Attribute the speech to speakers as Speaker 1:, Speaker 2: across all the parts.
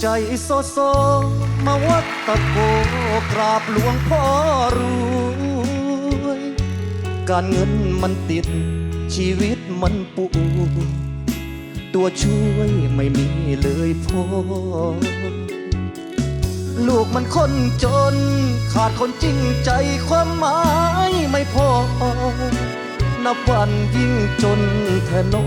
Speaker 1: ใจโซโซ มาวัดตะโกกราบหลวงพ่อรวยการเงินมันติด ชีวิตมันปูตัวช่วยไม่มีเลยพ่อ ลูกมันคนจน ขาดคนจริงใจความหมายไม่พอ นับวันยิ่งจนแทนอ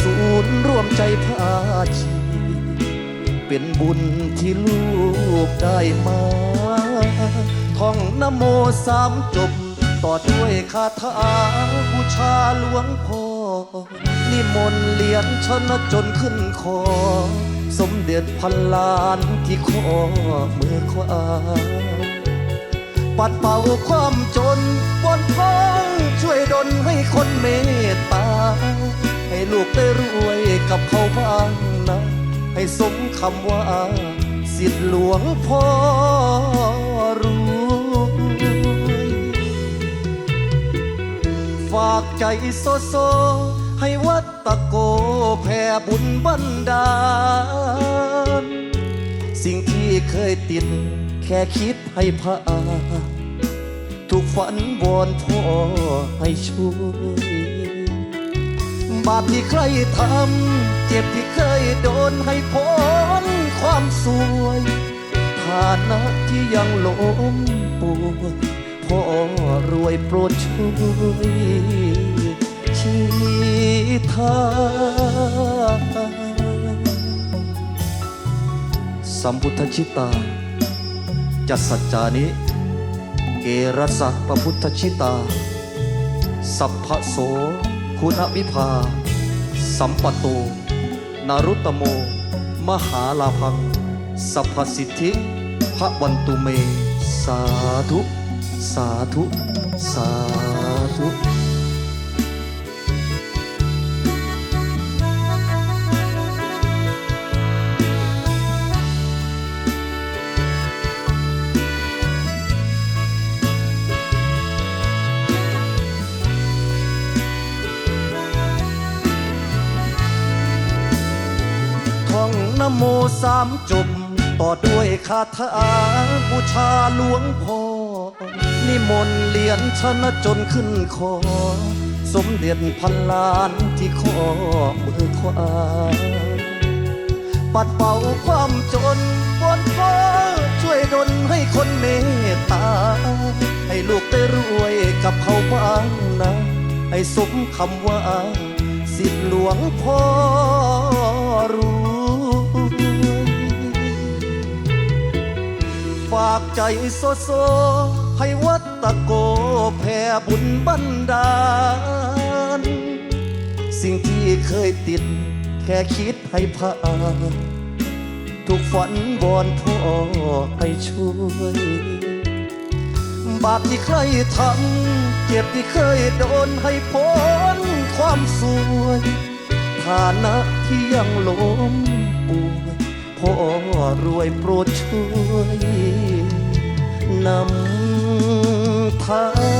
Speaker 1: ศูนย์ร่วมใจพาชี เป็นบุญที่ลูกได้มาท่องนโมสามจบ ต่อด้วยคาถาบูชาหลวงพ่อนิมนต์เหรียญชนจนขึ้นคอ สมเด็จพันล้านที่ข้อมือขวาปัดเป่าความจนบนท้องช่วยดลให้คนเมต กได้รวยกับเขาบ้างนะ ให้สมคำว่า สิทธิหลวงพ่อรวยฝากใจโซโซ ให้วัดตะโกแผ่บุญบันดาล สิ่งที่เคยติดแค่คิดให้ผ่าทุกฝันวอนพ่อให้ช่วย บาปที่ใครทำ เจ็บที่เคยโดนให้พ้นความสวยฐานะที่ยังล้มป่วยพ่อรวยโปรดช่วยชี้ทางสัมพุทธชิตา จัสสัจจานิเกรสะปพุทธชิตา สัพพะโส คุณวิภา สัมปโตนารุตโม มหาลาพัง สัพพสิทธิ พระวันตุเม สาธุ สาธุ สาธุ โมสามจบ ต่อด้วยคาถาบูชาหลวงพ่อ นิมนต์เหรียญชนะจนขึ้นคอ สมเด็จพันล้านที่ข้อมือขวา ปัดเป่าความจนบนฟ้าช่วยดลให้คนเมตตา ให้ลูกได้รวยกับเขาบ้างนะ ให้สมคำว่า สิทธิหลวงพ่อรู้ ใจโซโซให้วัดตะโกแผ่บุญบันดาล สิ่งที่เคยติดแค่คิดให้ผ่านทุกฝันวอนพ่อให้ช่วย บาปที่เคยทำเจ็บที่เคยโดนให้พ้นความสวยฐานะที่ยังล้มป่วยพ่อรวยโปรดช่วย นำทาง